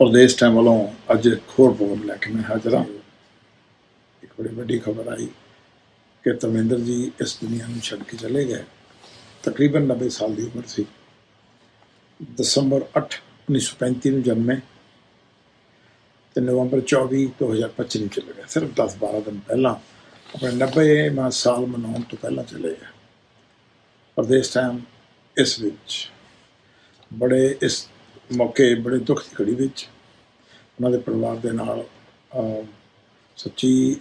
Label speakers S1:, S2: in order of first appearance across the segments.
S1: Pradesh time ਵੱਲੋਂ ਅੱਜ ਇੱਕ ਹੋਰ ਪ੍ਰੋਗਰਾਮ ਲੈ ਕੇ ਮੈਂ ਹਾਜ਼ਰ ਹਾਂ। ਇੱਕ ਬੜੀ ਵੱਡੀ ਖਬਰ ਆਈ ਕਿ ਧਰਮਿੰਦਰ ਜੀ ਇਸ ਦੁਨੀਆ ਨੂੰ ਛੱਡ ਕੇ ਚਲੇ ਗਏ। ਤਕਰੀਬਨ 90 ਸਾਲ ਦੀ ਉਮਰ ਸੀ। ਦਸੰਬਰ 8 1935 ਨੂੰ ਜਨਮੇ ਤੇ ਨਵੰਬਰ 24 2025 ਨੂੰ ਚਲੇ ਗਏ। ਸਿਰਫ 10-12 ਦਿਨ ਪਹਿਲਾਂ ਆਪਣੇ 90ਵਾਂ ਸਾਲ ਮਨਾਉਣ ਤੋਂ ਪਹਿਲਾਂ ਚਲੇ ਗਏ। ਪ੍ਰਦੇਸ਼ ਟਾਈਮ ਇਸ ਵਿੱਚ ਬੜੇ ਇਸ ਮੌਕੇ ਬੜੇ ਦੁੱਖ ਦੀ ਘੜੀ ਵਿੱਚ ਉਹਨਾਂ ਦੇ ਪਰਿਵਾਰ ਦੇ ਨਾਲ ਸੱਚੀ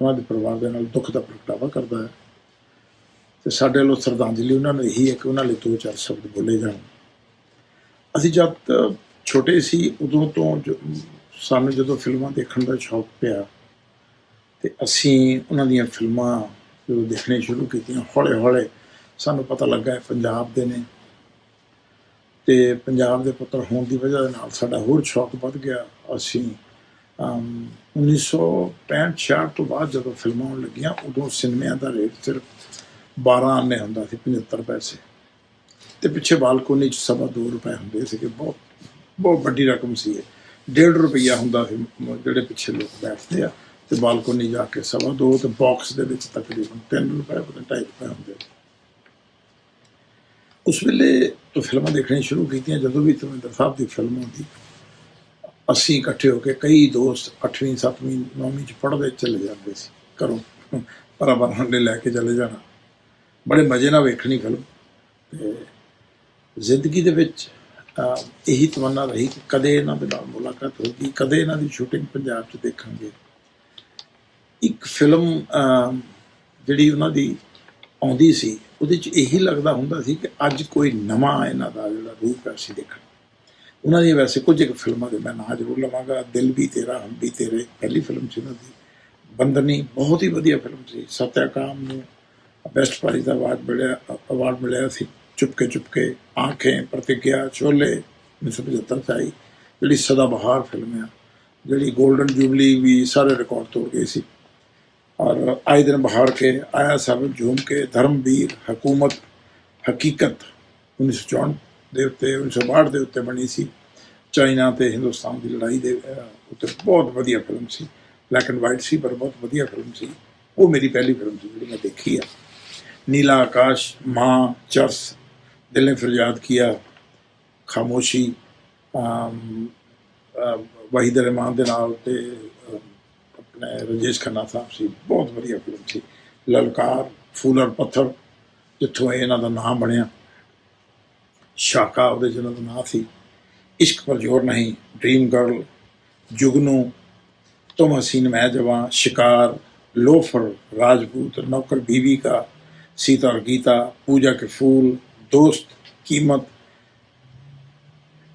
S1: ਉਹਨਾਂ ਦੇ ਪਰਿਵਾਰ ਦੇ ਨਾਲ ਦੁੱਖ ਦਾ ਪ੍ਰਗਟਾਵਾ ਕਰਦਾ ਹੈ। ਤੇ ਸਾਡੇ ਵੱਲੋਂ ਸ਼ਰਧਾਂਜਲੀ ਉਹਨਾਂ ਨੂੰ ਇਹੀ ਹੈ ਕਿ ਉਹਨਾਂ ਲਈ ਦੋ ਚਾਰ ਸ਼ਬਦ ਬੋਲੇ ਜਾਣ। ਅਸੀਂ ਜਦ ਛੋਟੇ ਸੀ, ਉਦੋਂ ਤੋਂ ਜੋ- ਸਾਨੂੰ ਜਦੋਂ ਫਿਲਮਾਂ ਦੇਖਣ ਦਾ ਸ਼ੌਕ ਪਿਆ, ਤੇ ਅਸੀਂ ਉਹਨਾਂ ਦੀਆਂ ਫਿਲਮਾਂ ਜਦੋਂ ਦੇਖਣੀਆਂ ਸ਼ੁਰੂ ਕੀਤੀਆਂ ਹੌਲੇ ਹੌਲੇ ਸਾਨੂੰ ਪਤਾ ਲੱਗਾ ਇਹ ਪੰਜਾਬ ਦੇ ਨੇ। ਤੇ ਪੰਜਾਬ ਦੇ ਪੁੱਤਰ ਹੋਣ ਦੀ ਵਜ੍ਹਾ ਦੇ ਨਾਲ ਸਾਡਾ ਹੋਰ ਸ਼ੌਕ ਵੱਧ ਗਿਆ। ਅਸੀਂ ਅਮ, 1965 ਤੋਂ ਬਾਅਦ ਜਦੋਂ ਫਿਲਮਾਂ ਆਉਣ ਲੱਗੀਆਂ ਉਦੋਂ ਸਿਨੇਮਿਆਂ ਦਾ ਰੇਟ ਸਿਰਫ 12 ਆਨੇ ਹੁੰਦਾ ਸੀ 75 ਪੈਸੇ। ਤੇ ਪਿੱਛੇ ਬਾਲਕੋਨੀ ਚ ਸਵਾ 2 ਰੁਪਏ ਹੁੰਦੇ ਸੀਗੇ ਬਹੁਤ ਬਹੁਤ ਵੱਡੀ ਰਕਮ ਸੀ ਇਹ। 1.5 ਰੁਪਈਆ ਹੁੰਦਾ ਸੀ ਜਿਹੜੇ ਪਿੱਛੇ ਲੋਕ ਬੈਠਦੇ ਆ ਤੇ ਬਾਲਕੋਨੀ ਜਾ ਕੇ ਸਵਾ 2 ਤੇ ਬਾਕਸ ਦੇ ਵਿੱਚ ਤਕਰੀਬਨ 3 ਰੁਪਏ ਪਤਾ 2.5 ਰੁਪਏ ਹੁੰਦੇ। ਉਸ ਵੇਲੇ ਤੋਂ ਫਿਲਮਾਂ ਦੇਖਣੀਆਂ ਸ਼ੁਰੂ ਕੀਤੀਆਂ, ਜਦੋਂ ਵੀ ਧਰਮਿੰਦਰ ਸਾਹਿਬ ਦੀ ਫਿਲਮ ਆਉਂਦੀ, ਅਸੀਂ ਇਕੱਠੇ ਹੋ ਕੇ ਕਈ ਦੋਸਤ 8ਵੀਂ 7ਵੀਂ 9ਵੀਂ ਚ ਪੜ੍ਹਦੇ ਚਲੇ ਜਾਂਦੇ ਸੀ, ਘਰੋਂ ਪਰਾਬਰ ਹੰਡੇ ਲੈ ਕੇ ਚਲੇ ਜਾਣਾ। ਬੜੇ ਮਜ਼ੇ ਨਾਲ ਵੇਖਣੀ ਫਿਲਮ। ਤੇ ਜ਼ਿੰਦਗੀ ਦੇ ਵਿੱਚ ਇਹੀ ਤਮੰਨਾ ਰਹੀ ਕਿ ਕਦੇ ਇਹਨਾਂ ਦੇ ਨਾਲ ਮੁਲਾਕਾਤ ਹੋਗੀ ਕਦੇ ਇਹਨਾਂ ਦੀ ਸ਼ੂਟਿੰਗ ਪੰਜਾਬ 'ਚ ਦੇਖਾਂਗੇ। ਇੱਕ ਫਿਲਮ ਜਿਹੜੀ ਉਹਨਾਂ ਦੀ ਆਉਂਦੀ ਸੀ, ਉਹਦੇ 'ਚ ਇਹੀ ਲੱਗਦਾ ਹੁੰਦਾ ਸੀ ਕਿ ਅੱਜ ਕੋਈ ਨਵਾਂ ਇਹਨਾਂ ਦਾ ਜਿਹੜਾ ਰੂਪ ਹੈ ਅਸੀਂ ਦੇਖਣ। ਉਹਨਾਂ ਦੀ ਵੈਸੇ ਕੁਝ ਇੱਕ ਫਿਲਮਾਂ ਦੇ ਮੈਂ ਨਾਂ ਜ਼ਰੂਰ ਲਵਾਂਗਾ, ਦਿਲ ਵੀ ਤੇਰਾ, ਹਮ ਵੀ ਤੇਰੇ, ਪਹਿਲੀ ਫਿਲਮ ਸੀ ਉਹਨਾਂ ਦੀ। ਬੰਦਨੀ, ਬਹੁਤ ਹੀ ਵਧੀਆ ਫਿਲਮ ਸੀ। ਸਤਿਆਕਾਮ ਨੂੰ ਬੈਸਟ ਪ੍ਰਾਈਜ਼ ਦਾ ਅਵਾਰਡ ਮਿਲਿਆ ਅਵਾਰਡ ਮਿਲਿਆ ਸੀ। ਚੁਪਕੇ ਚੁਪਕੇ ਆਂਖੇਂ ਪ੍ਰਤੀਗਿਆ ਸ਼ੋਲੇ 1975 ਚ ਆਈ ਜਿਹੜੀ ਸਦਾ ਬਹਾਰ ਫਿਲਮ ਆ, ਜਿਹੜੀ 골ਡਨ ਜੂਬਲੀ ਵੀ ਸਾਰੇ ਰਿਕਾਰਡ ਤੋੜ ਗਈ ਸੀ। ਔਰ ਆਏ ਦਿਨ ਬਹਾਰ ਕੇ ਆਇਆ ਸਭ, ਝੂਮ ਕੇ ਧਰਮਵੀਰ, ਹਕੂਮਤ, ਹਕੀਕਤ 1964 ਦੇ ਉੱਤੇ 1962 ਦੇ ਉੱਤੇ ਬਣੀ ਸੀ। ਚਾਈਨਾ ਤੇ ਹਿੰਦੁਸਤਾਨ ਦੀ ਲੜਾਈ ਦੇ ਉੱਤੇ ਬਹੁਤ ਵਧੀਆ ਫਿਲਮ ਸੀ। ਬਲੈਕ ਐਂਡ ਵਾਈਟ ਸੀ, ਪਰ ਬਹੁਤ ਵਧੀਆ ਫਿਲਮ ਸੀ। ਉਹ ਮੇਰੀ ਪਹਿਲੀ ਫਿਲਮ ਸੀ, ਜਿਹੜੀ ਮੈਂ ਦੇਖੀ ਆ। ਨੀਲਾ ਆਕਾਸ਼, ਮਾਂ, ਚਰਸ, ਦਿਲ ਨੇ ਫਰਿਆਦ ਕੀਆ, ਖਾਮੋਸ਼ੀ ਵਾਹਿਦ ਰਹਿਮਾਨ ਦੇ ਨਾਲ ਤੇ ਆਪਣੇ ਰਜੇਸ਼ ਖੰਨਾ ਸਾਹਿਬ ਸੀ ਬਹੁਤ ਵਧੀਆ ਫਿਲਮ ਸੀ ਲਲਕਾਰ ਫੂਲਰ ਪੱਥਰ ਜਿੱਥੋਂ ਇਹਨਾਂ ਦਾ ਨਾਮ ਬਣਿਆ ਸ਼ਾਕਾ ਉਹਦੇ ਜਿਹਨਾਂ ਦਾ ਨਾਮ ਸੀ ਇਸ਼ਕ ਪਰ ਜ਼ੋਰ ਨਹੀਂ ਡ੍ਰੀਮ ਗਰਲ ਜੁਗਨੂ तुम हसीन मैं जवां शिकार लोफर राजपूत नौकर बीवी का सीता और गीता पूजा के फूल दोस्त कीमत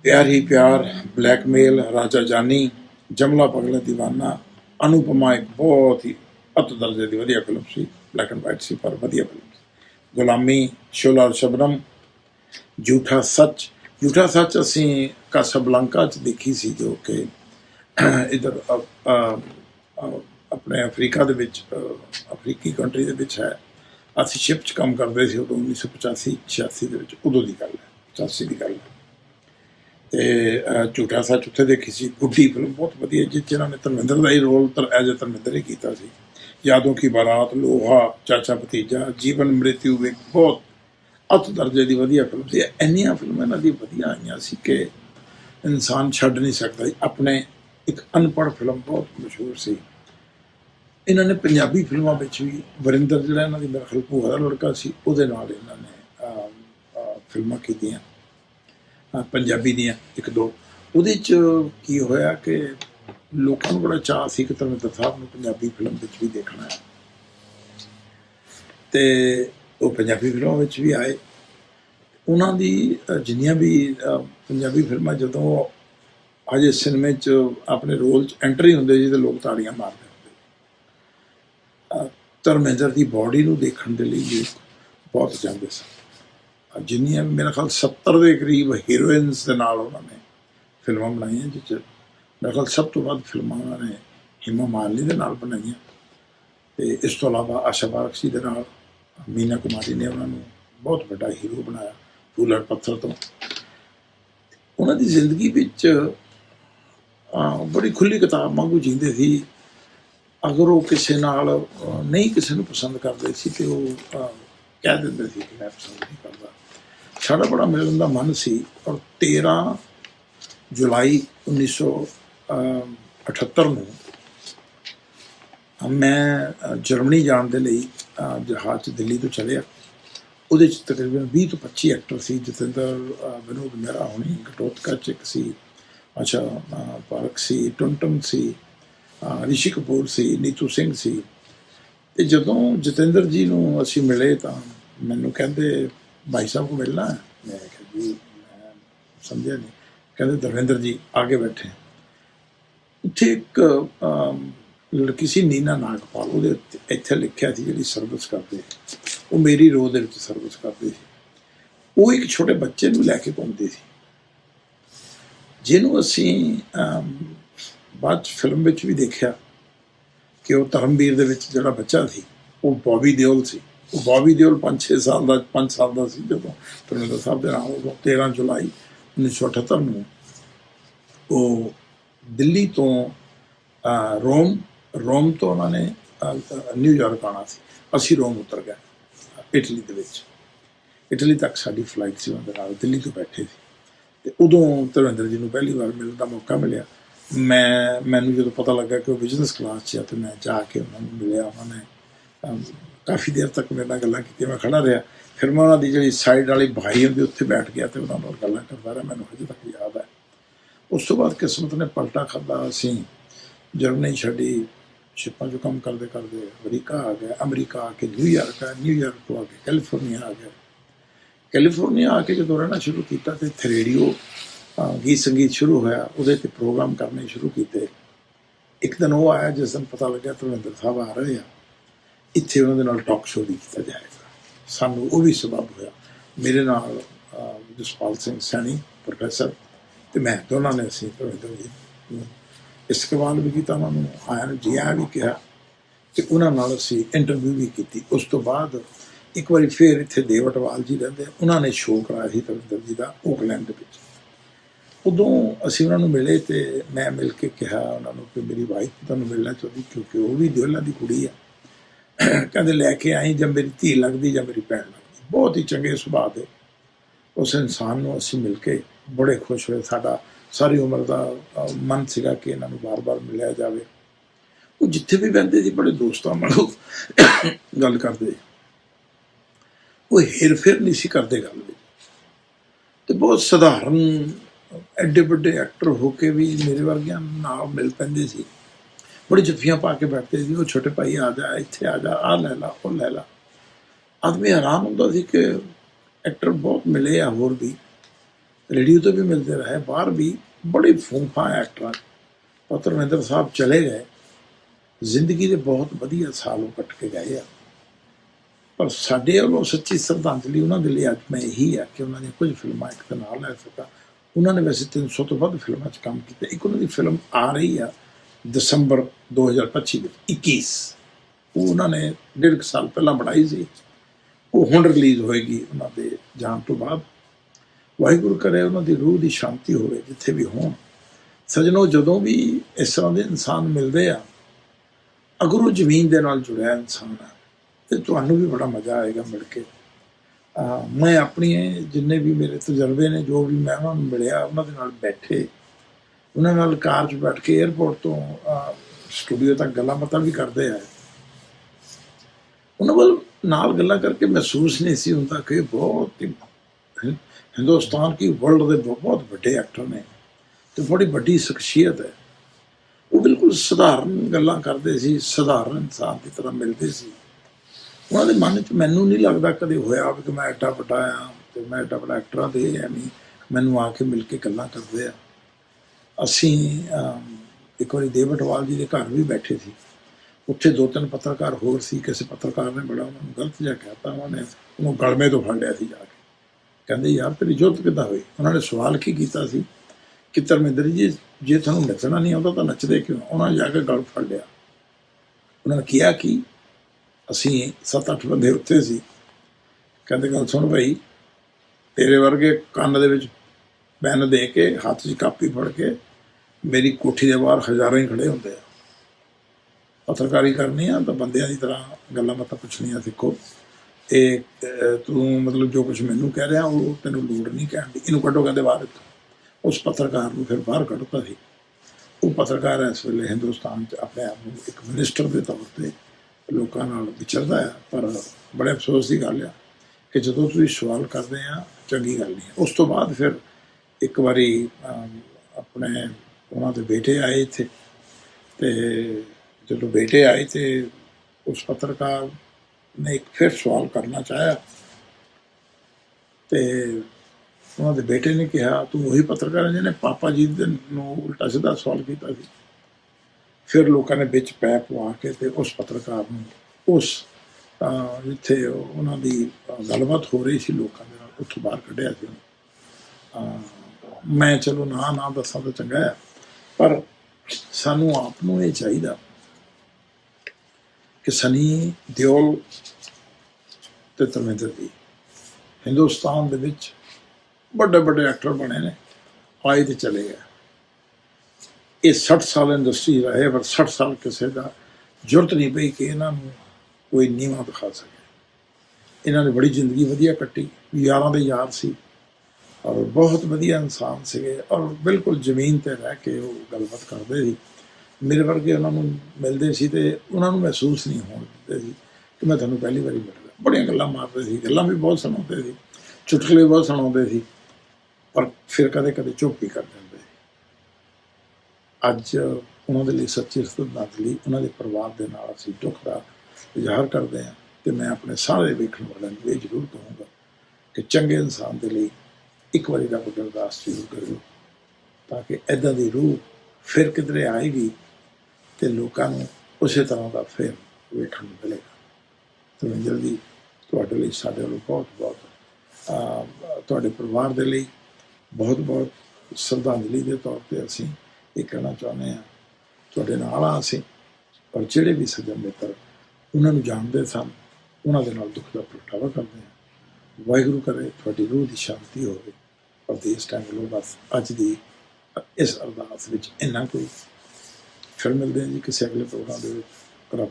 S1: प्यार ही प्यार ब्लैकमेल राजा जानी जमला पगला दीवाना ਅਨੁਪਮਾ ਇੱਕ ਬਹੁਤ ਹੀ ਅਤ ਦਰਜੇ ਦੀ ਵਧੀਆ ਫਿਲਮ ਸੀ ਬਲੈਕ ਐਂਡ ਵਾਈਟ ਸੀ, ਪਰ ਵਧੀਆ ਫਿਲਮ ਸੀ। ਗੁਲਾਮੀ ਸ਼ੋਲਾ ਸ਼ਬਨਮ, ਝੂਠਾ ਸੱਚ। ਝੂਠਾ ਸੱਚ ਅਸੀਂ ਕਾਸਾਬਲੰਕਾ ਚ ਦੇਖੀ ਸੀ ਜੋ ਕਿ ਇਧਰ ਆਪਣੇ ਅਫਰੀਕਾ ਦੇ ਵਿੱਚ ਅਫਰੀਕੀ ਕੰਟਰੀ ਦੇ ਵਿੱਚ ਹੈ। ਅਸੀਂ ਸ਼ਿਪ 'ਚ ਕੰਮ ਕਰਦੇ ਸੀ ਉਦੋਂ 1985 86 ਦੇ ਵਿੱਚ। ਉਦੋਂ ਦੀ ਗੱਲ ਹੈ 85 ਦੀ ਗੱਲ ਹੈ। ਤੇ ਝੂਠਾ ਸੱਚ ਉੱਥੇ ਦੇਖੀ ਸੀ। ਗੁੱਡੀ ਫਿਲਮ ਬਹੁਤ ਵਧੀਆ ਜਿਸ 'ਚ ਇਹਨਾਂ ਨੇ ਧਰਮਿੰਦਰ ਦਾ ਹੀ ਰੋਲ ਤਰ ਐਜ ਧਰਮਿੰਦਰ ਹੀ ਕੀਤਾ ਸੀ। ਯਾਦੋਂ ਕੀ ਬਾਰਾਤ, ਲੋਹਾ, ਚਾਚਾ ਭਤੀਜਾ, ਜੀਵਨ ਮ੍ਰਿਤਿਉ ਇੱਕ ਬਹੁਤ ਅੱਤ ਦਰਜੇ ਦੀ ਵਧੀਆ ਫਿਲਮ ਸੀ। ਇੰਨੀਆਂ ਫਿਲਮਾਂ ਇਹਨਾਂ ਦੀ ਵਧੀਆ ਆਈਆਂ ਸੀ ਕਿ ਇਨਸਾਨ ਛੱਡ ਨਹੀਂ ਸਕਦਾ ਆਪਣੇ ਇੱਕ ਅਨਪੜ੍ਹ ਫਿਲਮ ਬਹੁਤ ਮਸ਼ਹੂਰ ਸੀ। ਇਹਨਾਂ ਨੇ ਪੰਜਾਬੀ ਫਿਲਮਾਂ ਵਿੱਚ ਵੀ ਵਰਿੰਦਰ, ਜਿਹੜਾ ਇਹਨਾਂ ਦੀ ਮੇਰੇ ਖਿਆਲ ਭੂਆ ਦਾ ਲੜਕਾ ਸੀ, ਉਹਦੇ ਨਾਲ ਇਹਨਾਂ ਨੇ ਫਿਲਮਾਂ ਕੀਤੀਆਂ। ਪੰਜਾਬੀ ਦੀਆਂ ਇੱਕ ਦੋ। ਉਹਦੇ ਚ ਕੀ ਹੋਇਆ ਕਿ ਲੋਕਾਂ ਨੂੰ ਬੜਾ ਚਾਅ ਸੀ ਕਿ ਧਰਮਿੰਦਰ ਸਾਹਿਬ ਨੂੰ ਪੰਜਾਬੀ ਫਿਲਮ ਵਿੱਚ ਵੀ ਦੇਖਣਾ ਹੈ। ਤੇ ਉਹ ਪੰਜਾਬੀ ਫਿਲਮਾਂ ਵਿੱਚ ਵੀ ਆਏ। ਉਹਨਾਂ ਦੀ ਜਿੰਨੀਆਂ ਵੀ ਪੰਜਾਬੀ ਫਿਲਮਾਂ ਜਦੋਂ ਉਹ ਅਜੇ ਸਿਨੇਮੇ 'ਚ ਆਪਣੇ ਰੋਲ 'ਚ ਐਂਟਰੀ ਹੁੰਦੇ ਜੀ ਤੇ ਲੋਕ ਤਾੜੀਆਂ ਮਾਰਦੇ ਹੁੰਦੇ ਅਹ, ਧਰਮਿੰਦਰ ਦੀ ਬਾਡੀ ਨੂੰ ਦੇਖਣ ਦੇ ਲਈ ਵੀ ਬਹੁਤ ਜਾਂਦੇ ਸਨ। ਜਿੰਨੀਆਂ ਵੀ ਮੇਰੇ ਖਿਆਲ 70 ਦੇ ਕਰੀਬ ਹੀਰੋਇਨਸ ਦੇ ਨਾਲ ਉਹਨਾਂ ਨੇ ਫਿਲਮਾਂ ਬਣਾਈਆਂ ਜਿਸ 'ਚ ਮੇਰੇ ਖਿਆਲ ਸਭ ਤੋਂ ਵੱਧ ਫਿਲਮਾਂ ਉਹਨਾਂ ਨੇ ਹਿਮਾ ਮਾਲਿਨੀ ਦੇ ਨਾਲ ਬਣਾਈਆਂ। ਤੇ ਇਸ ਤੋਂ ਇਲਾਵਾ ਆਸ਼ਾ ਬਾਰਕਸੀ ਦੇ ਨਾਲ ਮੀਨਾ ਕੁਮਾਰੀ ਨੇ ਉਹਨਾਂ ਨੂੰ ਬਹੁਤ ਵੱਡਾ ਹੀਰੋ ਬਣਾਇਆ ਫੂਲਰ ਪੱਥਰ ਤੋਂ। ਉਹਨਾਂ ਦੀ ਜ਼ਿੰਦਗੀ ਵਿੱਚ ਬੜੀ ਖੁੱਲੀ ਕਿਤਾਬ ਵਾਂਗੂ ਜੀਂਦੇ ਸੀ। ਅਗਰ ਉਹ ਕਿਸੇ ਨਾਲ ਨਹੀਂ ਕਿਸੇ ਨੂੰ ਪਸੰਦ ਕਰਦੇ ਸੀ ਤੇ ਉਹ ਕਹਿ ਦਿੰਦੇ ਸੀ ਕਿ ਮੈਂ ਪਸੰਦ ਨਹੀਂ ਕਰਦਾ। ਸਾਡਾ ਬੜਾ ਮਿਲਣ ਦਾ ਮਨ ਸੀ ਔਰ 13 ਜੁਲਾਈ 1978 ਨੂੰ ਮੈਂ ਜਰਮਨੀ ਜਾਣ ਦੇ ਲਈ ਜਹਾਜ਼ 'ਚ ਦਿੱਲੀ ਤੋਂ ਚਲਿਆ। ਉਹਦੇ 'ਚ ਤਕਰੀਬਨ 20 ਤੋਂ 25 ਐਕਟਰ ਸੀ, ਜਤਿੰਦਰ ਵਿਨੋਦ ਮੇਰਾ ਹੋਣੀ ਘਟੋਤਕਾ ਚ ਸੀ, ਅੱਛਾ ਪਾਰਕ ਸੀ, ਟੁੰਟਮ ਸੀ ਰਿਸ਼ੀ ਕਪੂਰ ਸੀ, ਨੀਤੂ ਸਿੰਘ ਸੀ। ਤੇ ਜਦੋਂ ਜਤਿੰਦਰ ਜੀ ਨੂੰ ਅਸੀਂ ਮਿਲੇ ਤਾਂ ਮੈਨੂੰ ਕਹਿੰਦੇ ਭਾਈ ਸਾਹਿਬ ਨੂੰ ਮਿਲਣਾ ਮੈਂ ਕਿਹਾ ਜੀ, ਮੈਂ ਸਮਝਿਆ ਨਹੀਂ। ਕਹਿੰਦੇ ਧਰਮਿੰਦਰ ਜੀ ਆਗੇ ਬੈਠੇ। ਉੱਥੇ ਇੱਕ ਲੜਕੀ ਸੀ ਨੀਨਾ ਨਾਗਪਾਲ, ਉਹਦੇ ਉੱਤੇ ਇੱਥੇ ਲਿਖਿਆ ਸੀ ਜਿਹੜੀ ਸਰਵਿਸ ਕਰਦੇ ਉਹ ਮੇਰੀ ਰੋਹ ਦੇ ਵਿੱਚ ਸਰਵਿਸ ਕਰਦੇ ਸੀ। ਉਹ ਇੱਕ ਛੋਟੇ ਬੱਚੇ ਨੂੰ ਲੈ ਕੇ ਘੁੰਮਦੀ ਸੀ। ਜਿਹਨੂੰ ਅਸੀਂ ਬਾਅਦ 'ਚ ਫਿਲਮ ਵਿੱਚ ਵੀ ਦੇਖਿਆ ਕਿ ਉਹ ਧਰਮਵੀਰ ਦੇ ਵਿੱਚ ਜਿਹੜਾ ਬੱਚਾ ਸੀ, ਉਹ ਬੌਬੀ ਦਿਓਲ ਸੀ। ਉਹ ਬੌਬੀ ਦਿਓਲ 5-6 ਸਾਲ ਦਾ 5 ਸਾਲ ਦਾ ਸੀ ਜਦੋਂ ਪਰਮੇਂਦਰ ਸਾਹਿਬ ਦੇ ਨਾਲ ਉਦੋਂ 13 ਜੁਲਾਈ 1978 ਨੂੰ ਉਹ ਦਿੱਲੀ ਤੋਂ ਰੋਮ ਰੋਮ ਤੋਂ ਉਹਨਾਂ ਨੇ ਅਹ, ਨਿਊਯਾਰਕ ਆਉਣਾ ਸੀ। ਅਸੀਂ ਰੋਮ ਉਤਰ ਗਏ ਇਟਲੀ ਦੇ ਵਿੱਚ। ਇਟਲੀ ਤੱਕ ਸਾਡੀ ਫਲਾਈਟ ਸੀ ਉਹਦੇ ਨਾਲ ਦਿੱਲੀ ਤੋਂ ਬੈਠੇ ਸੀ। ਤੇ ਉਦੋਂ ਧਰਮਿੰਦਰ ਜੀ ਨੂੰ ਪਹਿਲੀ ਵਾਰ ਮਿਲਣ ਦਾ ਮੌਕਾ ਮਿਲਿਆ। ਮੈਂ ਮੈਨੂੰ ਜਦੋਂ ਪਤਾ ਲੱਗਾ ਕਿ ਉਹ ਬਿਜ਼ਨਸ ਕਲਾਸ 'ਚ ਆ ਤੇ ਮੈਂ ਜਾ ਕੇ ਉਹਨਾਂ ਨੂੰ ਮਿਲਿਆ ਉਹਨਾਂ ਨੇ ਕਾਫੀ ਦੇਰ ਤੱਕ ਮੇਰੇ ਨਾਲ ਗੱਲਾਂ ਕੀਤੀਆਂ, ਮੈਂ ਖੜਾ ਰਿਹਾ। ਫਿਰ ਮੈਂ ਉਹਨਾਂ ਦੀ ਜਿਹੜੀ ਸਾਈਡ ਵਾਲੀ ਭਾਈ ਹੁੰਦੀ, ਉੱਥੇ ਬੈਠ ਗਿਆ ਤੇ ਉਹਨਾਂ ਨਾਲ ਗੱਲਾਂ ਕਰਦਾ ਰਿਹਾ ਮੈਨੂੰ ਹਜੇ ਤੱਕ ਯਾਦ ਹੈ। ਉਸ ਤੋਂ ਬਾਅਦ ਕਿਸਮਤ ਨੇ ਪਲਟਾ ਖਾਦਾ ਅਸੀਂ, ਜਰਮਨੀ ਛੱਡੀ ਸ਼ਿਪਾਂ 'ਚ ਕੰਮ ਕਰਦੇ ਕਰਦੇ ਅਮਰੀਕਾ ਆ ਗਿਆ, ਅਮਰੀਕਾ ਆ ਕੇ ਨਿਊਯਾਰਕ ਆ ਨਿਊਯਾਰਕ ਤੋਂ ਆ ਕੇ ਕੈਲੀਫੋਰਨੀਆ ਆ ਗਿਆ। ਕੈਲੀਫੋਰਨੀਆ ਆ ਕੇ ਜਦੋਂ ਰਹਿਣਾ ਸ਼ੁਰੂ ਕੀਤਾ ਤੇ ਇੱਥੇ ਰੇਡੀਓ ਗੀਤ ਸੰਗੀਤ ਸ਼ੁਰੂ ਹੋਇਆ, ਉਹਦੇ ਤੇ ਪ੍ਰੋਗਰਾਮ ਕਰਨੇ ਸ਼ੁਰੂ ਕੀਤੇ। ਇੱਕ ਦਿਨ ਉਹ ਆਇਆ, ਜਿਸ ਦਿਨ ਪਤਾ ਲੱਗਿਆ ਧਰਮਿੰਦਰ ਸਾਹਿਬ ਆ ਰਹੇ ਆ। ਇੱਥੇ ਉਹਨਾਂ ਦੇ ਨਾਲ ਟਾਕ ਸ਼ੋਅ ਵੀ ਕੀਤਾ ਜਾਏਗਾ। ਸਾਨੂੰ ਉਹ ਵੀ ਸਬਬ ਹੋਇਆ। ਮੇਰੇ ਨਾਲ ਜਸਪਾਲ ਸਿੰਘ ਸੈਣੀ ਪ੍ਰੋਫੈਸਰ ਤੇ ਮੈਂ ਦੋਨਾਂ ਨੇ ਅਸੀਂ ਧਰਮਿੰਦਰ ਜੀ ਨੂੰ ਵੀ ਕੀਤਾ ਉਹਨਾਂ ਨੂੰ। ਆਇਆ ਨੂੰ ਵੀ ਕਿਹਾ, ਤੇ ਉਹਨਾਂ ਨਾਲ ਅਸੀਂ ਇੰਟਰਵਿਊ ਵੀ ਕੀਤੀ। ਉਸ ਤੋਂ ਬਾਅਦ ਇੱਕ ਵਾਰੀ ਫੇਰ ਇੱਥੇ ਦੇਵਟਵਾਲ ਜੀ ਰਹਿੰਦੇ ਉਹਨਾਂ ਨੇ ਸ਼ੋਅ ਕਰਾਇਆ ਸੀ ਧਰਮਿੰਦਰ ਜੀ ਦਾ ਓਕਲੈਂਡ ਦੇ ਵਿੱਚ। ਉਦੋਂ ਅਸੀਂ ਉਹਨਾਂ ਨੂੰ ਮਿਲੇ ਤੇ ਮੈਂ ਮਿਲ ਕੇ ਕਿਹਾ ਉਹਨਾਂ ਨੂੰ ਕਿ ਮੇਰੀ ਵਾਈਫ ਤੁਹਾਨੂੰ ਮਿਲਣਾ ਚਾਹੁੰਦੀ, ਕਿਉਂਕਿ ਉਹ ਵੀ ਦਿਓਲਾ ਦੀ ਕੁੜੀ ਆ। ਕਹਿੰਦੇ ਲੈ ਕੇ ਆਈ ਜਾਂ ਮੇਰੀ ਧੀ ਲੱਗਦੀ ਜਾਂ ਮੇਰੀ ਭੈਣ ਲੱਗਦੀ। ਬਹੁਤ ਹੀ ਚੰਗੇ ਸੁਭਾਅ ਦੇ ਉਸ ਇਨਸਾਨ ਨੂੰ ਅਸੀਂ ਮਿਲ ਕੇ ਬੜੇ ਖੁਸ਼ ਹੋਏ। ਸਾਡਾ ਸਾਰੀ ਉਮਰ ਦਾ ਮਨ ਸੀਗਾ ਕਿ ਇਹਨਾਂ ਨੂੰ ਬਾਰ-ਬਾਰ ਮਿਲਿਆ ਜਾਵੇ। ਉਹ ਜਿੱਥੇ ਵੀ ਬੈਠਦੇ ਸੀ, ਬੜੇ ਦੋਸਤਾਂ ਵਾਂਗੂ ਗੱਲ ਕਰਦੇ। ਉਹ ਹੇਰ ਫੇਰ ਨਹੀਂ ਸੀ ਕਰਦੇ ਗੱਲ ਵਿੱਚ। ਤੇ ਬਹੁਤ ਸਧਾਰਨ, ਐਡੇ ਵੱਡੇ ਐਕਟਰ ਹੋ ਕੇ ਵੀ ਮੇਰੇ ਵਰਗਿਆਂ ਨਾਲ ਮਿਲ ਪੈਂਦੇ ਸੀ। ਬੜੀ ਜੱਫੀਆਂ ਪਾ ਕੇ ਬੈਠਦੇ ਸੀ, ਉਹ ਛੋਟੇ ਭਾਈ ਆ ਜਾ, ਇੱਥੇ ਆ ਜਾ ਆ ਲੈ ਲਾ, ਉਹ ਲੈ ਲਾ। ਆਦਮੀ ਹੈਰਾਨ ਹੁੰਦਾ ਸੀ ਕਿ ਐਕਟਰ ਬਹੁਤ ਮਿਲੇ ਆ ਹੋਰ ਵੀ। ਰੇਡੀਓ ਤੋਂ ਵੀ ਮਿਲਦੇ ਰਹੇ, ਬਾਹਰ ਵੀ ਬੜੇ ਫੂੰਫਾ ਐਕਟਰ ਪਤਰਮਿੰਦਰ ਸਾਹਿਬ ਚਲੇ ਗਏ। ਜ਼ਿੰਦਗੀ ਦੇ ਬਹੁਤ ਵਧੀਆ ਸਾਲ ਉਹ ਕੱਟ ਕੇ ਗਏ ਆ। ਪਰ ਸਾਡੇ ਵੱਲੋਂ ਸੱਚੀ ਸ਼ਰਧਾਂਜਲੀ ਉਹਨਾਂ ਦੇ ਲਈ ਅੱਜ ਮੈਂ ਇਹੀ ਆ ਕਿ ਉਹਨਾਂ ਨੇ ਕੁਝ ਫਿਲਮਾਂ ਇੱਕ ਤਾਂ ਨਾਲ ਲੈ ਸਕਾ। ਉਹਨਾਂ ਨੇ ਵੈਸੇ 300 ਤੋਂ ਵੱਧ ਫਿਲਮਾਂ 'ਚ ਕੰਮ ਕੀਤਾ। ਇੱਕ ਉਹਨਾਂ ਦੀ ਫਿਲਮ ਆ ਰਹੀ ਆ ਦਸੰਬਰ 2025 ਵਿੱਚ 21 ਉਹ ਉਹਨਾਂ ਨੇ ਡੇਢ ਕੁ ਸਾਲ ਪਹਿਲਾਂ ਬਣਾਈ ਸੀ। ਉਹ ਹੁਣ ਰਿਲੀਜ਼ ਹੋਏਗੀ ਉਹਨਾਂ ਦੇ ਜਾਣ ਤੋਂ ਬਾਅਦ। ਵਾਹਿਗੁਰੂ ਕਰੇ ਉਹਨਾਂ ਦੀ ਰੂਹ ਦੀ ਸ਼ਾਂਤੀ ਹੋਵੇ, ਜਿੱਥੇ ਵੀ ਹੋਣ। ਸਜਣੋ, ਜਦੋਂ ਵੀ ਇਸ ਤਰ੍ਹਾਂ ਦੇ ਇਨਸਾਨ ਮਿਲਦੇ ਆ, ਅਗਰ ਉਹ ਜ਼ਮੀਨ ਦੇ ਨਾਲ ਜੁੜਿਆ ਇਨਸਾਨ ਆ, ਤੇ ਤੁਹਾਨੂੰ ਵੀ ਬੜਾ ਮਜ਼ਾ ਆਏਗਾ ਮਿਲ ਕੇ। ਮੈਂ ਆਪਣੀ ਜਿੰਨੇ ਵੀ ਮੇਰੇ ਤਜਰਬੇ ਨੇ, ਜੋ ਵੀ ਮੈਂ ਉਹਨਾਂ ਨੂੰ ਮਿਲਿਆ, ਉਹਨਾਂ ਦੇ ਨਾਲ ਬੈਠੇ ਉਹਨਾਂ ਨਾਲ ਕਾਰ 'ਚ ਬੈਠ ਕੇ 에ਅਰਪੋਰਟ ਤੋਂ ਸਟੂਡੀਓ ਤੱਕ ਗੱਲਾਂ ਬਾਤਾਂ ਵੀ ਕਰਦੇ ਆ ਉਹਨਾਂ ਵੱਲ ਨਾਲ ਗੱਲਾਂ ਕਰਕੇ ਮਹਿਸੂਸ ਨਹੀਂ ਸੀ ਹੁੰਦਾ ਕਿ ਬਹੁਤ ਹੀ ਹਿੰਦੁਸਤਾਨ ਕੀ ਵਰਲਡ ਦੇ ਬਹੁਤ ਵੱਡੇ ਐਕਟਰ ਨੇ ਤੇ ਬੜੀ ਵੱਡੀ ਸ਼ਖਸੀਅਤ ਹੈ। ਉਹ ਬਿਲਕੁਲ ਸਧਾਰਨ ਗੱਲਾਂ ਕਰਦੇ ਸੀ, ਸਧਾਰਨ ਇਨਸਾਨ ਦੀ ਤਰ੍ਹਾਂ ਮਿਲਦੇ ਸੀ। ਉਹਨਾਂ ਦੇ ਮਨ 'ਚ ਮੈਨੂੰ ਨਹੀਂ ਲੱਗਦਾ ਕਦੇ ਹੋਇਆ ਵੀ ਕਿ ਮੈਂ ਐਡਾ ਵੱਡਾ ਆ ਤੇ ਮੈਂ ਐਡਾ ਵੱਡਾ ਐਕਟਰਾਂ ਦੇ ਐਵੇਂ ਮੈਨੂੰ ਆ ਕੇ ਮਿਲ ਕੇ ਗੱਲਾਂ ਕਰਦੇ ਆ। ਅਸੀਂ ਇੱਕ ਵਾਰੀ ਦੇਵਟਵਾਲ ਜੀ ਦੇ ਘਰ ਵੀ ਬੈਠੇ ਸੀ। ਉੱਥੇ ਦੋ ਤਿੰਨ ਪੱਤਰਕਾਰ ਹੋਰ ਸੀ, ਕਿਸੇ ਪੱਤਰਕਾਰ ਨੇ ਬੜਾ ਉਹਨਾਂ ਨੂੰ ਗਲਤ ਜਿਹਾ ਕਹਿਤਾ ਉਹਨਾਂ ਨੇ ਉਹਨੂੰ ਗਲਮੇ ਤੋਂ ਫੜ ਲਿਆ ਸੀ ਜਾ ਕੇ। ਕਹਿੰਦੇ, ਯਾਰ, ਤੇਰੀ ਜੁਰਤ ਕਿੱਦਾਂ ਹੋਈ? ਉਹਨਾਂ ਨੇ ਸਵਾਲ ਕੀ ਕੀਤਾ ਸੀ? ਕਿ ਧਰਮਿੰਦਰ ਜੀ, ਜੇ ਤੁਹਾਨੂੰ ਨੱਚਣਾ ਨਹੀਂ ਆਉਂਦਾ ਤਾਂ ਨੱਚਦੇ ਕਿਉਂ? ਉਹਨਾਂ ਨੇ ਜਾ ਕੇ ਗਲ ਫੜ ਲਿਆ। ਉਹਨਾਂ ਨੇ ਕਿਹਾ ਕਿ ਅਸੀਂ ਸੱਤ ਅੱਠ ਬੰਦੇ ਉੱਤੇ ਸੀ। ਕਹਿੰਦੇ, ਗੱਲ ਸੁਣ ਭਾਈ, ਤੇਰੇ ਵਰਗੇ ਕੰਨ ਦੇ ਵਿੱਚ ਪੈਨ ਦੇ ਕੇ, ਹੱਥ 'ਚ ਕਾਪੀ ਫੜ ਕੇ ਮੇਰੀ ਕੋਠੀ ਦੇ ਬਾਹਰ ਹਜ਼ਾਰਾਂ ਹੀ ਖੜੇ ਹੁੰਦੇ ਆ। ਪੱਤਰਕਾਰੀ ਕਰਨੀ ਆ ਤਾਂ ਬੰਦਿਆਂ ਦੀ ਤਰ੍ਹਾਂ ਗੱਲਾਂ ਬਾਤਾਂ ਪੁੱਛਣੀਆਂ ਸਿੱਖੋ। ਇਹ ਤੂੰ ਮਤਲਬ ਜੋ ਕੁਝ ਮੈਨੂੰ ਕਹਿ ਰਿਹਾ, ਉਹ ਤੈਨੂੰ ਲੋੜ ਨਹੀਂ ਕਹਿਣ ਦੀ। ਇਹਨੂੰ ਕੱਢੋ ਕਹਿੰਦੇ ਬਾਹਰ ਇੱਥੋਂ। ਉਸ ਪੱਤਰਕਾਰ ਨੂੰ ਫਿਰ ਬਾਹਰ ਕੱਢਤਾ ਸੀ ਉਹ ਪੱਤਰਕਾਰ ਇਸ ਵੇਲੇ ਹਿੰਦੁਸਤਾਨ 'ਚ ਆਪਣੇ ਆਪ ਨੂੰ ਇੱਕ ਮਿਨਿਸਟਰ ਦੇ ਤੌਰ ਤੇ ਲੋਕਾਂ ਨਾਲ ਵਿਚਰਦਾ ਆ, ਪਰ ਬੜੇ ਅਫਸੋਸ ਦੀ ਗੱਲ ਆ ਕਿ ਜਦੋਂ ਤੁਸੀਂ ਸਵਾਲ ਕਰਦੇ ਆ, ਚੰਗੀ ਗੱਲ ਨਹੀਂ ਉਸ ਤੋਂ ਬਾਅਦ ਫਿਰ ਇੱਕ ਵਾਰੀ ਆਪਣੇ ਉਹਨਾਂ ਦੇ ਬੇਟੇ ਆਏ ਇੱਥੇ। ਤੇ ਜਦੋਂ ਬੇਟੇ ਆਏ ਤੇ ਉਸ ਪੱਤਰਕਾਰ ਨੇ ਇੱਕ ਫਿਰ ਸਵਾਲ ਕਰਨਾ ਚਾਹਿਆ। ਤੇ ਉਹਨਾਂ ਦੇ ਬੇਟੇ ਨੇ ਕਿਹਾ, ਤੂੰ ਉਹੀ ਪੱਤਰਕਾਰ ਹੈ ਜਿਹਨੇ ਪਾਪਾ ਜੀ ਦੇ ਨੂੰ ਉਲਟਾ ਸਿੱਧਾ ਸਵਾਲ ਕੀਤਾ ਸੀ। ਫਿਰ ਲੋਕਾਂ ਨੇ ਵਿੱਚ ਪੈ ਪਵਾ ਕੇ ਤੇ ਉਸ ਪੱਤਰਕਾਰ ਨੂੰ ਉਸ ਜਿੱਥੇ ਉਹਨਾਂ ਦੀ ਗੱਲਬਾਤ ਹੋ ਰਹੀ ਸੀ ਲੋਕਾਂ ਦੇ ਨਾਲ ਉੱਥੋਂ ਬਾਹਰ ਕੱਢਿਆ ਸੀ। ਉਹਨੂੰ। ਮੈਂ ਚਲੋ ਨਾ ਨਾ ਦੱਸਾਂ ਤਾਂ ਚੰਗਾ ਹੈ। ਪਰ ਸਾਨੂੰ ਆਪ ਨੂੰ ਇਹ ਚਾਹੀਦਾ ਕਿ ਸਨੀ, ਦਿਓਲ ਤੇ ਧਰਮਿੰਦਰ ਦੀ ਹਿੰਦੁਸਤਾਨ ਦੇ ਵਿੱਚ ਵੱਡੇ ਵੱਡੇ ਐਕਟਰ ਬਣੇ ਨੇ, ਆਏ ਤੇ ਚਲੇ ਗਏ। ਇਹ 60 ਸਾਲ ਇੰਡਸਟਰੀ ਰਹੇ, ਪਰ 60 ਸਾਲ ਕਿਸੇ ਦਾ ਜ਼ਰੂਰਤ ਨਹੀਂ ਪਈ ਕਿ ਇਹਨਾਂ ਨੂੰ ਕੋਈ ਨੀਵਾਂ ਦਿਖਾ ਸਕੇ। ਇਹਨਾਂ ਨੇ ਬੜੀ ਜ਼ਿੰਦਗੀ ਵਧੀਆ ਕੱਟੀ, ਯਾਰਾਂ ਦੇ ਯਾਰ ਸੀ। ਔਰ ਬਹੁਤ ਵਧੀਆ ਇਨਸਾਨ ਸੀਗੇ ਔਰ ਬਿਲਕੁਲ ਜ਼ਮੀਨ ਤੇ ਰਹਿ ਕੇ ਉਹ ਗੱਲਬਾਤ ਕਰਦੇ ਸੀ। ਮੇਰੇ ਵਰਗੇ ਉਹਨਾਂ ਨੂੰ ਮਿਲਦੇ ਸੀ ਤੇ ਉਹਨਾਂ ਨੂੰ ਮਹਿਸੂਸ ਨਹੀਂ ਹੋਣ ਦਿੰਦੇ ਸੀ ਕਿ ਮੈਂ ਤੁਹਾਨੂੰ ਪਹਿਲੀ ਵਾਰੀ ਮਿਲ ਰਿਹਾ। ਬੜੀਆਂ ਗੱਲਾਂ ਮਾਰਦੇ ਸੀ, ਗੱਲਾਂ ਵੀ ਬਹੁਤ ਸੁਣਾਉਂਦੇ ਸੀ, ਚੁਟਕਲੇ ਬਹੁਤ ਸੁਣਾਉਂਦੇ ਸੀ, ਪਰ ਫਿਰ ਕਦੇ ਕਦੇ ਚੁੱਪ ਵੀ ਕਰ ਜਾਂਦੇ ਸੀ। ਅੱਜ ਉਹਨਾਂ ਦੇ ਲਈ ਸੱਚੀ ਸਰਦਾਰ ਲਈ ਉਹਨਾਂ ਦੇ ਪਰਿਵਾਰ ਦੇ ਨਾਲ ਅਸੀਂ ਦੁੱਖ ਦਾ ਇਜ਼ਹਾਰ ਕਰਦੇ ਹਾਂ ਤੇ ਮੈਂ ਆਪਣੇ ਸਾਰੇ ਵੇਖਣ ਵਾਲਿਆਂ ਨੂੰ ਇਹ ਜ਼ਰੂਰ ਕਹੂੰਗਾ ਕਿ ਚੰਗੇ ਇਨਸਾਨ ਦੇ ਲਈ ਇੱਕ ਵਾਰੀ ਦਾ ਅਰਦਾਸ ਜ਼ਰੂਰ ਕਰਿਓ, ਤਾਂ ਕਿ ਐਦਾਂ ਦੀ ਰੂਹ ਫਿਰ ਕਿਧਰੇ ਆਏਗੀ ਤੇ ਲੋਕਾਂ ਨੂੰ ਉਸੇ ਤਰ੍ਹਾਂ ਦਾ ਫਿਰ ਵੇਖਣ ਨੂੰ ਮਿਲੇਗਾ। ਤੇ ਮੈਂ ਜਲਦੀ ਤੁਹਾਡੇ ਲਈ, ਸਾਡੇ ਵੱਲੋਂ ਬਹੁਤ ਬਹੁਤ ਤੁਹਾਡੇ ਪਰਿਵਾਰ ਦੇ ਲਈ ਬਹੁਤ ਬਹੁਤ ਸ਼ਰਧਾਂਜਲੀ ਦੇ ਤੌਰ ਤੇ ਅਸੀਂ ਇਹ ਕਹਿਣਾ ਚਾਹੁੰਦੇ ਹਾਂ। ਤੁਹਾਡੇ ਨਾਲ ਆ ਅਸੀਂ ਪਰ ਜਿਹੜੇ ਵੀ ਸੱਜਣ ਮਿੱਤਰ ਉਹਨਾਂ ਨੂੰ ਜਾਣਦੇ ਸਨ, ਉਹਨਾਂ ਦੇ ਨਾਲ ਦੁੱਖ ਦਾ ਪ੍ਰਗਟਾਵਾ ਕਰਦੇ ਹਾਂ। ਵਾਹਿਗੁਰੂ ਕਰੇ, ਤੁਹਾਡੀ ਰੂਹ ਦੀ ਸ਼ਾਂਤੀ ਹੋਵੇ। ਪਰ ਦੇਸ ਟਾਈਮ ਵੱਲੋਂ ਬਸ ਅੱਜ ਦੀ ਇਸ ਅਰਦਾਸ ਵਿੱਚ ਇੰਨਾ ਕੋਈ। ਫਿਰ ਮਿਲਦੇ ਹਾਂ ਜੀ ਕਿਸੇ ਅਗਲੇ ਪ੍ਰੋਗਰਾਮ ਦੇ ਵਿੱਚ। ਰੱਬ